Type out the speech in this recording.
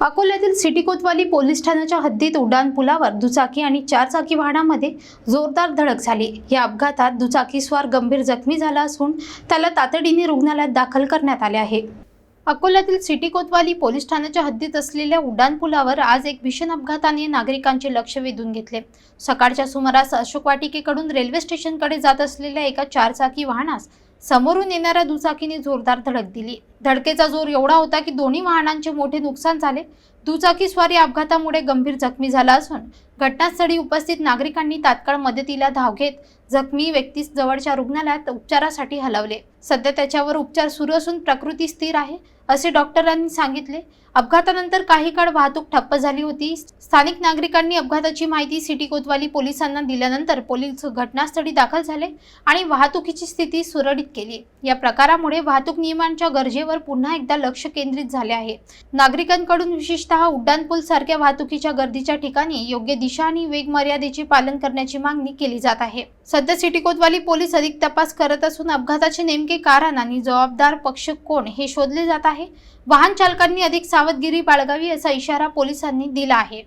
अकोल्यातील सिटी कोतवाली पोलीस ठाण्याच्या हद्दीत उड्डाण पुलावर दुचाकी आणि चारचाकी वाहनामध्ये जोरदार धडक झाली. या अपघातात दुचाकीस्वार गंभीर जखमी झाला असून त्याला तातडीने रुग्णालयात दाखल करण्यात आले आहे. अकोल्यातील सिटी कोतवाली पोलीस ठाण्याच्या हद्दीत असलेल्या उड्डाण पुलावर आज एक भीषण अपघाताने नागरिकांचे लक्ष वेधून घेतले. सकाळच्या सुमारास अशोक वाटिकेकडून रेल्वे स्टेशनकडे जात असलेल्या एका चारचाकी वाहनास समोरून येणाऱ्या दुचाकीने जोरदार धडक दिली. धडकेचा जोर एवढा होता की दोन्ही वाहनांचे मोठे नुकसान झाले. दुचाकीस्वारी अपघातामुळे गंभीर जखमी झाला असून घटनास्थळी उपस्थित नागरिकांनी तात्काळ मदतीला धाव घेत जखमी व्यक्तीस जवळच्या रुग्णालयात उपचारासाठी हलवले. सध्या त्याच्यावर उपचार सुरू असून प्रकृती स्थिर आहे असे डॉक्टरांनी सांगितले. अपघातानंतर काही काळ वाहतूक ठप्प झाली होती. स्थानिक नागरिकांनी अपघाताची माहिती सिटी कोतवाली पोलिसांना दिल्यानंतर पोलीस घटनास्थळी दाखल झाले आणि वाहतुकीची स्थिती सुरळीत केली. या प्रकारामुळे वाहतूक नियमांच्या गरजेवर पुन्हा एकदा लक्ष केंद्रित झाले आहे. नागरिकांकडून विशेषतः उड्डाणपूल सारख्या वाहतुकीच्या गर्दीच्या ठिकाणी योग्य दिशा आणि वेग मर्यादेचे पालन करण्याची मागणी केली जात आहे. सध्या सिटी कोतवाली पोलीस अधिक तपास करत असून अपघाताचे नेमके कारण आणि जबाबदार पक्ष कोण हे शोधले जात आहे. वाहन चालकांनी अधिक सावधगिरी बाळगावी असा इशारा पोलिसांनी दिला आहे.